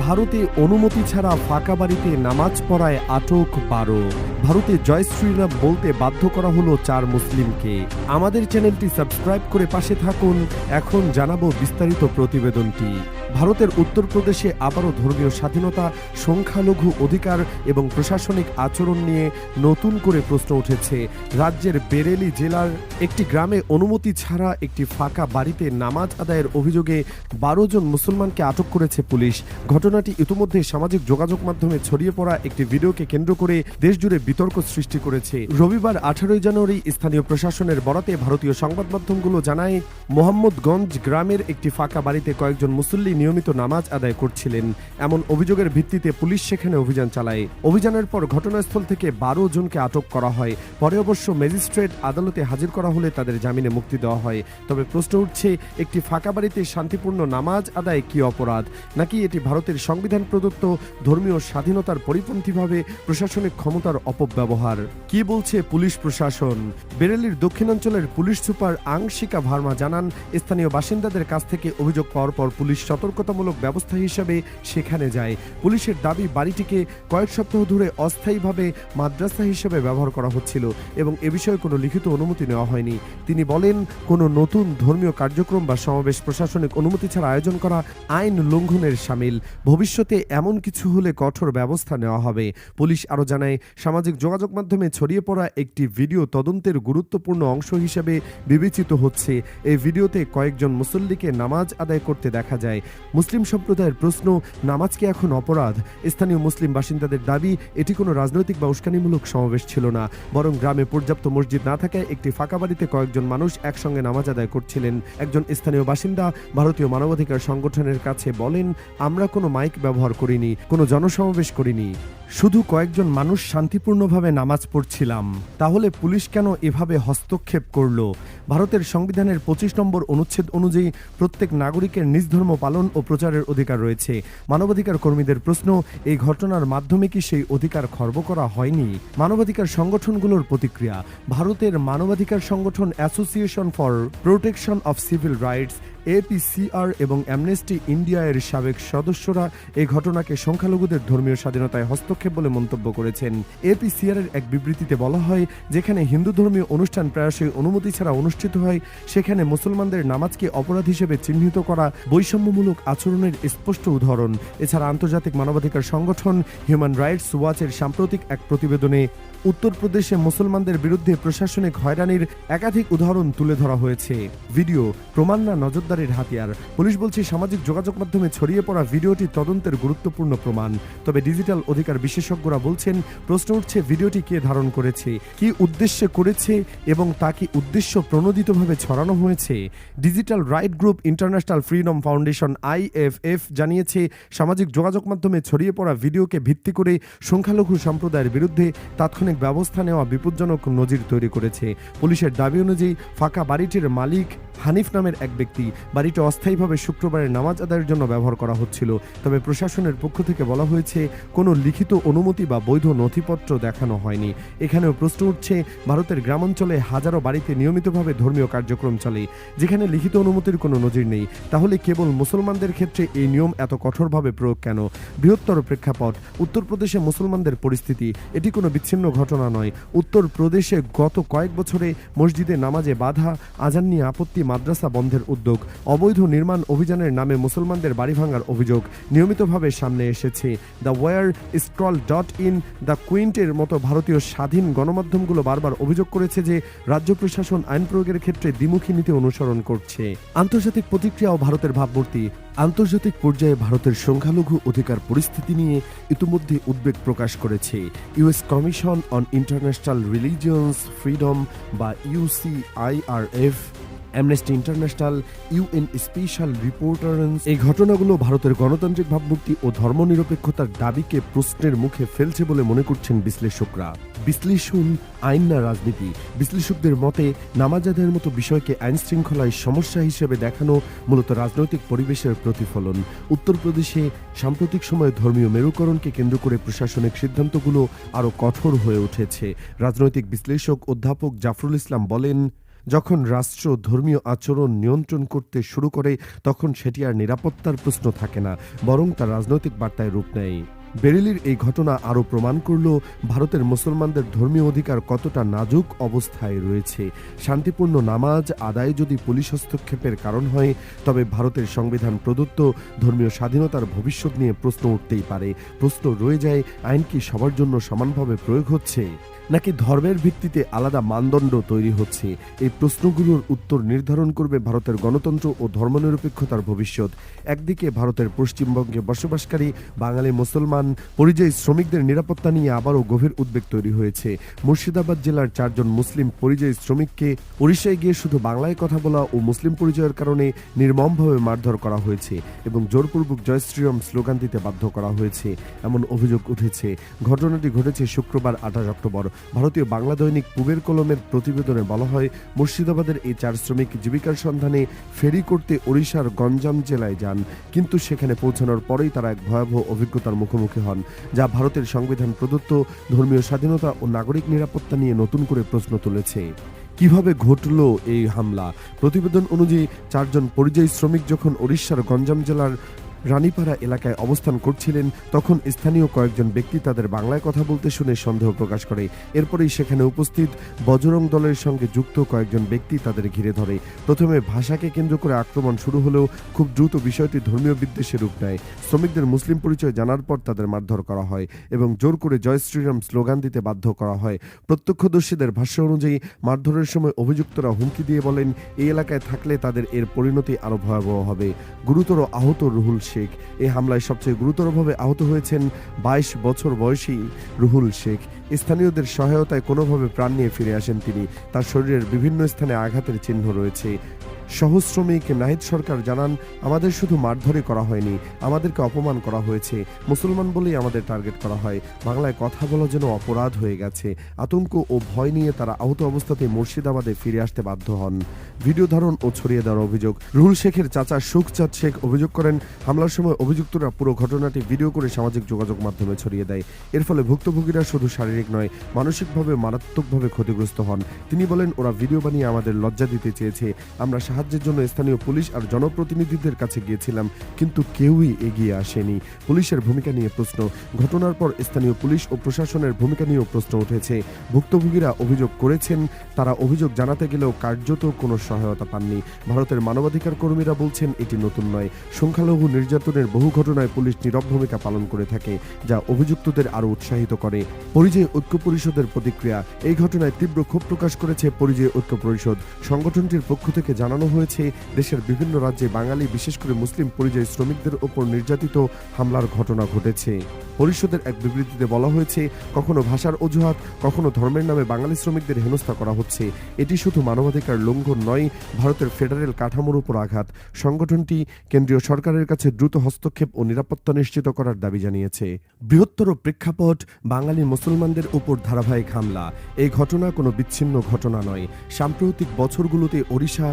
ভারতে অনুমতি ছাড়া ফাঁকা বাড়িতে নামাজ পড়ায় আটক বারো। ভারতে জয় শ্রীরাম বলতে বাধ্য করা হলো চার মুসলিমকে। আমাদের চ্যানেলটি সাবস্ক্রাইব করে পাশে থাকুন। এখন জানাব বিস্তারিত প্রতিবেদনটি। ভারতের উত্তরপ্রদেশে আবারও ধর্মীয় স্বাধীনতা, সংখ্যালঘু অধিকার এবং প্রশাসনিক আচরণ নিয়ে নতুন করে প্রশ্ন উঠেছে। রাজ্যের বেরেলি জেলার একটি গ্রামে অনুমতি ছাড়া একটি ফাঁকা বাড়িতে নামাজ আদায়ের অভিযোগে বারো জন মুসলমানকে আটক করেছে পুলিশ। ঘটনাটি ইতিমধ্যে সামাজিক যোগাযোগ মাধ্যমে ছড়িয়ে পড়া একটি ভিডিওকে কেন্দ্র করে দেশজুড়ে বিতর্ক সৃষ্টি করেছে। রবিবার আঠারোই জানুয়ারি স্থানীয় প্রশাসনের বরাতে ভারতীয় সংবাদ মাধ্যমগুলো জানায়, মোহাম্মদগঞ্জ গ্রামের একটি ফাঁকা বাড়িতে কয়েকজন মুসল্লি নিয়মিত নামাজ আদায় করছিলেন। এমন অভিযোগের ভিত্তিতে পুলিশ সেখানে অভিযান চালায়। অভিযানের পর ঘটনাস্থল থেকে বারো জনকে আটক করা হয়। পরে অবশ্য ম্যাজিস্ট্রেট আদালতে হাজির করা হলে তাদের জামিনে মুক্তি দেওয়া হয়। তবে প্রশ্ন উঠছে, একটি ফাঁকা বাড়িতে শান্তিপূর্ণ নামাজ আদায় কি অপরাধ? নাকি এটি ভারতের সংবিধান প্রদত্ত ধর্মীয় স্বাধীনতার পরিপন্থীভাবে প্রশাসনিক ক্ষমতার অপব্যবহার? কি বলছে পুলিশ প্রশাসন? বেরেলির দক্ষিণাঞ্চলের পুলিশ সুপার আংশিকা ভার্মা জানান, স্থানীয় বাসিন্দাদের কাছ থেকে অভিযোগ পাওয়ার পর পুলিশ সতর্কতামূলক ব্যবস্থা হিসাবে সেখানে যায়। পুলিশের দাবি, বাড়িটিকে কয়েক সপ্তাহ ধরে অস্থায়ীভাবে মাদ্রাসা হিসেবে ব্যবহার করা হচ্ছিল এবং এ বিষয়ে কোনো লিখিত অনুমতি নেওয়া হয়নি। তিনি বলেন, কোনো নতুন ধর্মীয় কার্যক্রম বা সমাবেশ প্রশাসনিক অনুমতি ছাড়া আয়োজন করা আইন লঙ্ঘনের সামিল। ভবিষ্যতে এমন কিছু হলে কঠোর ব্যবস্থা নেওয়া হবে। পুলিশ আরও জানায়, সামাজিক যোগাযোগ মাধ্যমে ছড়িয়ে পড়া একটি ভিডিও তদন্তের গুরুত্বপূর্ণ অংশ হিসেবে বিবেচিত হচ্ছে। এই ভিডিওতে কয়েকজন মুসল্লিকে নামাজ আদায় করতে দেখা যায়। মুসলিম সম্প্রদায়ের প্রশ্ন, নামাজ কি এখন অপরাধ? স্থানীয় মুসলিম বাসিন্দাদের দাবি, এটি কোনো রাজনৈতিক বা উস্কানিমূলক সমাবেশ ছিল না। বরং গ্রামে পর্যাপ্ত মসজিদ না থাকায় একটি ফাঁকা বাড়িতে কয়েকজন মানুষ একসঙ্গে নামাজ আদায় করছিলেন। একজন স্থানীয় বাসিন্দা ভারতীয় মানবাধিকার সংগঠনের কাছে বলেন, আমরা কোনো মাইক ব্যবহার করিনি, কোনো জনসমাবেশ করিনি। শুধু কয়েকজন মানুষ শান্তিপূর্ণভাবে নামাজ পড়ছিলাম। তাহলে পুলিশ কেন এভাবে হস্তক্ষেপ করল? ভারতের সংবিধানের পঁচিশ নম্বর অনুচ্ছেদ অনুযায়ী প্রত্যেক নাগরিকের নিজ ধর্ম পালন ও প্রচারের অধিকার রয়েছে। মানবাধিকার কর্মীদের প্রশ্ন, এই ঘটনার মাধ্যমে কি সেই অধিকার খর্ব করা হয়নি? মানবাধিকার সংগঠনগুলোর প্রতিক্রিয়া, ভারতের মানবাধিকার সংগঠন association for protection of civil rights APCR এবং অ্যামনেস্টি ইন্ডিয়া এর সাবেক সদস্যরা এই ঘটনাকে সংখ্যালঘুদের ধর্মীয় স্বাধীনতায় হস্তক্ষেপ বলে মন্তব্য করেছেন। এপিসিআর এর এক বিবৃতিতে বলা হয়, যেখানে হিন্দু ধর্মীয় অনুষ্ঠান প্রায়শই অনুমতি ছাড়া অনুষ্ঠিত হয়, সেখানে মুসলমানদের নামাজকে অপরাধ হিসেবে চিহ্নিত করা বৈষম্যমূলক আচরণের স্পষ্ট উদাহরণ। এছাড়া আন্তর্জাতিক মানবাধিকার সংগঠন হিউম্যান রাইটস ওয়াচের সাম্প্রতিক এক প্রতিবেদনে উত্তরপ্রদেশে মুসলমানদের বিরুদ্ধে প্রশাসনিক হয়রানির একাধিক উদাহরণ তুলে ধরা হয়েছে। ভিডিও, প্রমাণ না নজরদারির হাতিয়ার। পুলিশ বলছে, সামাজিক যোগাযোগ মাধ্যমে ছড়িয়ে পড়া ভিডিওটি তদন্তের গুরুত্বপূর্ণ প্রমাণ। তবে ডিজিটাল অধিকার বিশেষজ্ঞরা বলছেন, প্রশ্ন উঠছে, ভিডিওটি কে ধারণ করেছে, কি উদ্দেশ্যে করেছে এবং তা কি উদ্দেশ্য প্রণোদিতভাবে ছড়ানো হয়েছে? Digital right group International Freedom Foundation IFF জানিয়েছে, সামাজিক যোগাযোগ মাধ্যমে ছড়িয়ে পড়া ভিডিওকে ভিত্তি করে সংখ্যালঘু সম্প্রদায়ের বিরুদ্ধে তাৎক্ষণিক ব্যবস্থা নেওয়া বিপজ্জনক নজির তৈরি করেছে। পুলিশের দাবি অনুযায়ী ফাঁকা বাড়িটির মালিক হানিফ নামের এক ব্যক্তি। বাড়িটি অস্থায়ীভাবে শুক্রবারের নামাজ আদায়ের জন্য ব্যবহার করা হচ্ছিল। তবে প্রশাসনের পক্ষ থেকে বলা হয়েছে, কোনো লিখিত অনুমতি বা বৈধ নথিপত্র দেখানো হয়নি। এখানেও প্রশ্ন উঠছে, ভারতের গ্রামাঞ্চলে হাজারো বাড়িতে নিয়মিতভাবে ধর্মীয় কার্যক্রম চলে। যেখানে লিখিত অনুমতির কোনো নজির নেই। তাহলে কেবল মুসলমানদের ক্ষেত্রে এই নিয়ম এত কঠোরভাবে প্রয়োগ কেন? বৃহত্তর প্রেক্ষাপট, উত্তরপ্রদেশে মুসলমানদের পরিস্থিতি, এটি কোনো বিচ্ছিন্ন ঘটনা নয়। উত্তরপ্রদেশে গত কয়েক বছরে মসজিদে নামাজে বাধা, আজান নিয়ে আপত্তি, মাদ্রাসা বন্ধের উদ্যোগ, অবৈধ নির্মাণ অভিযানের নামে মুসলমানদের বাড়ি ভাঙার অভিযোগ নিয়মিতভাবে সামনে এসেছে। The Wire Scroll dot in, the কুইন্টের মতো ভারতীয় স্বাধীন গণমাধ্যমগুলো বারবার অভিযোগ করেছে যে রাজ্য প্রশাসন আইন প্রয়োগের ক্ষেত্রে দ্বিমুখী নীতি অনুসরণ করছে। আন্তর্জাতিক প্রতিক্রিয়াও ভারতের ভাবমূর্তি। আন্তর্জাতিক পর্যায়ে ভারতের সংখ্যালঘু অধিকার পরিস্থিতি নিয়ে ইতিমধ্যে উদ্বেগ প্রকাশ করেছে। US Commission on International Religions Freedom বা USCIRF Amnesty International UN special reporters এই ঘটনাগুলো ভারতের গণতান্ত্রিক ভাবমূর্তি ও ধর্মনিরপেক্ষতার দাবিকে প্রশ্নের মুখে ফেলছে বলে মনে করছেন বিশ্লেষকরা। বিশ্লেষণ, আইন না রাজনীতি। বিশ্লেষকদের মতে নামাজ আদায়ের মতো বিষয়কে আইন শৃঙ্খলায় সমস্যা হিসেবে দেখানো মূলত রাজনৈতিক পরিবেশের প্রতিফলন। উত্তরপ্রদেশে সাম্প্রতিক সময়ে ধর্মীয় মেরুকরণকে কেন্দ্র করে প্রশাসনিক সিদ্ধান্তগুলো আরও কঠোর হয়ে উঠেছে। রাজনৈতিক বিশ্লেষক অধ্যাপক জাফরুল ইসলাম বলেন, যখন রাষ্ট্র ধর্মীয় আচরণ নিয়ন্ত্রণ করতে শুরু করে, তখন সেটি আর নিরাপত্তার প্রশ্ন থাকে না, বরং তা রাজনৈতিক বার্তায় রূপ নেয়। বেরেলির এই ঘটনা আরও প্রমাণ করল ভারতের মুসলমানদের ধর্মীয় অধিকার কতটা নাজুক অবস্থায় রয়েছে। শান্তিপূর্ণ নামাজ আদায় যদি পুলিশ হস্তক্ষেপের কারণ হয়, তবে ভারতের সংবিধান প্রদত্ত ধর্মীয় স্বাধীনতার ভবিষ্যৎ নিয়ে প্রশ্ন উঠতেই পারে। প্রশ্ন রয়ে যায়, আইন কি সবার জন্য সমানভাবে প্রয়োগ হচ্ছে? নাকি ধর্মের ভিত্তিতে আলাদা মানদণ্ড তৈরি হচ্ছে? এই প্রশ্নগুলোর উত্তর নির্ধারণ করবে ভারতের গণতন্ত্র ও ধর্মনিরপেক্ষতার ভবিষ্যৎ। একদিকে ভারতের পশ্চিমবঙ্গে বসবাসকারী বাঙালি মুসলমান পরিযায়ী শ্রমিকদের নিরাপত্তা নিয়ে আবারও গভীর উদ্বেগ তৈরি হয়েছে। মুর্শিদাবাদ জেলার চারজন মুসলিম পরিযায়ী শ্রমিককে উড়িষ্যায় গিয়ে শুধু বাংলায় কথা বলা ও মুসলিম পরিচয়ের কারণে নির্মমভাবে মারধর করা হয়েছে এবং জোরপূর্বক জয় শ্রীরাম স্লোগান দিতে বাধ্য করা হয়েছে। এমন অভিযোগ উঠেছে। ঘটনাটি ঘটেছে শুক্রবার আঠাশ অক্টোবর। ভারতীয় বাংলা দৈনিক পুবের কলমের প্রতিবেদনে বলা হয়, মুর্শিদাবাদের এই চার শ্রমিক জীবিকার সন্ধানে ফেরি করতে ওড়িশার গঞ্জাম জেলায় যান। কিন্তু সেখানে পৌঁছানোর পরেই তারা এক ভয়াবহ অভিজ্ঞতার মুখোমুখি হন, যা ভারতের সংবিধান প্রদত্ত ধর্মীয় স্বাধীনতা ও নাগরিক নিরাপত্তা নিয়ে নতুন করে প্রশ্ন তুলেছে। কীভাবে ঘটল এই হামলা? প্রতিবেদন অনুযায়ী, চারজন পরিযায়ী শ্রমিক যখন ওড়িশার গঞ্জাম জেলার রানীপাড়া এলাকায় অবস্থান করছিলেন, তখন স্থানীয় কয়েকজন ব্যক্তি তাদের বাংলায় কথা বলতে শুনে সন্দেহ প্রকাশ করে। এরপরেই সেখানে উপস্থিত বজরং দলের সঙ্গে যুক্ত কয়েকজন ব্যক্তি তাদের ঘিরে ধরে। প্রথমে ভাষাকে কেন্দ্র করে আক্রমণ শুরু হলেও খুব দ্রুত বিষয়টি ধর্মীয় বিদ্বেষে রূপ নেয়। শ্রমিকদের মুসলিম পরিচয় জানার পর তাদের মারধর করা হয় এবং জোর করে জয় শ্রীরাম স্লোগান দিতে বাধ্য করা হয়। প্রত্যক্ষদর্শীদের ভাষ্য অনুযায়ী, মারধরের সময় অভিযুক্তরা হুমকি দিয়ে বলেন, এই এলাকায় থাকলে তাদের এর পরিণতি আরও ভয়াবহ হবে। গুরুতর আহত রুহুল শেখ। এই হামলায় সবচেয়ে গুরুতরভাবে আহত হয়েছেন বাইশ বছর বয়সী রুহুল শেখ। স্থানীয়দের সহায়তায় কোনোভাবে প্রাণ নিয়ে ফিরে আসেন তিনি। তার শরীরের বিভিন্ন স্থানে আঘাতের চিহ্ন রয়েছে। সহশ্রমিক নাহিদ সরকার জানান, আমাদের শুধু মারধরে করা হয়নি, আমাদেরকে অপমান করা হয়েছে। মুসলমান বলেই আমাদের টার্গেট করা হয়। বাংলায় কথা বলা যেন অপরাধ হয়ে গেছে। আতঙ্ক ও ভয় নিয়ে তারা আহত অবস্থাতে মুর্শিদাবাদে ফিরে আসতে বাধ্য হন। ভিডিও ধারণ ও ছড়িয়ে দেওয়ার অভিযোগ। রুহুল শেখের চাচা সুখচাঁদ শেখ অভিযোগ করেন, হামলার সময় অভিযুক্তরা পুরো ঘটনাটি ভিডিও করে সামাজিক যোগাযোগ মাধ্যমে ছড়িয়ে দেয়। এর ফলে ভুক্তভোগীরা শুধু শারীরিক নয়, মানসিকভাবে মারাত্মকভাবে ক্ষতিগ্রস্ত হন। তিনি বলেন, ওরা ভিডিও বানিয়ে আমাদের লজ্জা দিতে চেয়েছে। আমরা সাহায্যের জন্য স্থানীয় পুলিশ আর জনপ্রতিনিধিদের কাছে গিয়েছিলাম, কিন্তু কেউই এগিয়ে আসেনি। পুলিশের ভূমিকা নিয়ে প্রশ্ন। ঘটনার পর স্থানীয় পুলিশ ও প্রশাসনের ভূমিকা নিয়েও প্রশ্ন উঠেছে। ভুক্তভোগীরা অভিযোগ করেছেন, তারা অভিযোগ জানাতে গেলেও কার্যত কোনো সহায়তা পাননি। ভারতের মানবাধিকার কর্মীরা বলছেন, এটি নতুন নয়। সংখ্যালঘু নির্যাতনের বহু ঘটনায় পুলিশ নীরব ভূমিকা পালন করে থাকে, যা অভিযুক্তদের আরও উৎসাহিত করে। পরিযায়ী ঐক্য পরিষদের প্রতিক্রিয়া। এই ঘটনায় তীব্র ক্ষোভ প্রকাশ করেছে পরিযায়ী ঐক্য পরিষদ। সংগঠনটির পক্ষ থেকে জানানো হয়েছে দেশের বিভিন্ন রাজ্যে বাঙালি, বিশেষ করে মুসলিম পরিযায়ী শ্রমিকদের ওপর নির্যাতিত হামলার ঘটনা ঘটেছে। পরিষদের এক বিবৃতিতে বলা হয়েছে, কখনো ভাষার অজুহাত, কখনো ধর্মের নামে বাঙালি শ্রমিকদের হেনস্থা করা হচ্ছে। এটি শুধু মানবাধিকার লঙ্ঘন নয়, ভারতের ফেডারেল কাঠামোর উপর আঘাত। সংগঠনটি কেন্দ্রীয় সরকারের কাছে দ্রুত হস্তক্ষেপ ও নিরাপত্তা নিশ্চিত করার দাবি জানিয়েছে। বৃহত্তর প্রেক্ষাপট বাঙালি মুসলমানদের উপর ধারাবাহিক হামলা। এই ঘটনা কোনো বিচ্ছিন্ন ঘটনা নয়। সাম্প্রতিক বছরগুলোতে ওড়িশা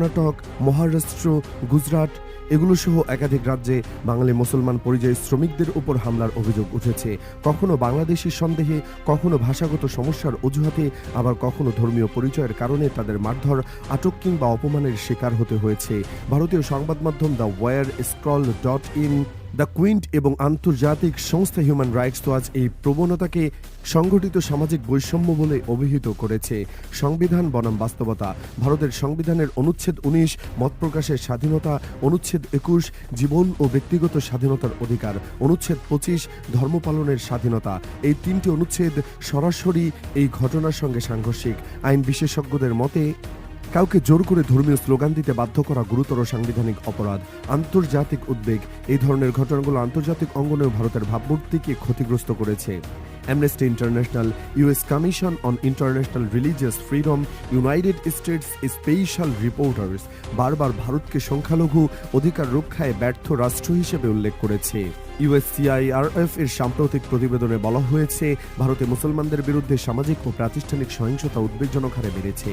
কর্ণাটক, মহারাষ্ট্র, গুজরাট এগুলো সহ একাধিক রাজ্যে বাঙালি মুসলমান পরিযায়ী শ্রমিকদের উপর হামলার অভিযোগ উঠেছে। কখনো বাংলাদেশের সন্দেহে, কখনো ভাষাগত সমস্যার অজুহাতে, আবার কখনো ধর্মীয় পরিচয়ের কারণে তাদের মারধর, আটক কিংবা অপমানের শিকার হতে হয়েছে। ভারতীয় সংবাদ মাধ্যম the Wire Scroll dot in the Quint এবং আন্তর্জাতিক সংস্থা হিউম্যান রাইটস ওয়াচ এই প্রবণতাকে সংগঠিত সামাজিক বৈষম্য বলে অভিহিত করেছে। সংবিধান বনাম বাস্তবতা। ভারতের সংবিধানের অনুচ্ছেদ উনিশ, মত প্রকাশের স্বাধীনতা, অনুচ্ছেদ একুশ, জীবন ও ব্যক্তিগত স্বাধীনতার অধিকার, অনুচ্ছেদ পঁচিশ, ধর্ম পালনের স্বাধীনতা। এই তিনটি অনুচ্ছেদ সরাসরি এই ঘটনার সঙ্গে সাংঘর্ষিক। আইন বিশেষজ্ঞদের মতে কাউকে জোর করে ধর্মীয় স্লোগান দিতে বাধ্য করা গুরুতর সাংবিধানিক অপরাধ, আন্তর্জাতিক উদ্বেগ, এই ধরনের ঘটনাগুলো আন্তর্জাতিক অঙ্গনেও ভারতের ভাবমূর্তিকে ক্ষতিগ্রস্ত করেছে। Amnesty International US Commission on International Religious Freedom United States special reporters বারবার ভারতকে সংখ্যালঘু অধিকার রক্ষায় ব্যর্থ রাষ্ট্র হিসেবে উল্লেখ করেছে। ইউএসসিআইআরএফ এর সাম্প্রতিক প্রতিবেদনে বলা হয়েছে, ভারতে মুসলমানদের বিরুদ্ধে সামাজিক ও প্রাতিষ্ঠানিক সহিংসতা উদ্বেগজনক হারে বেড়েছে।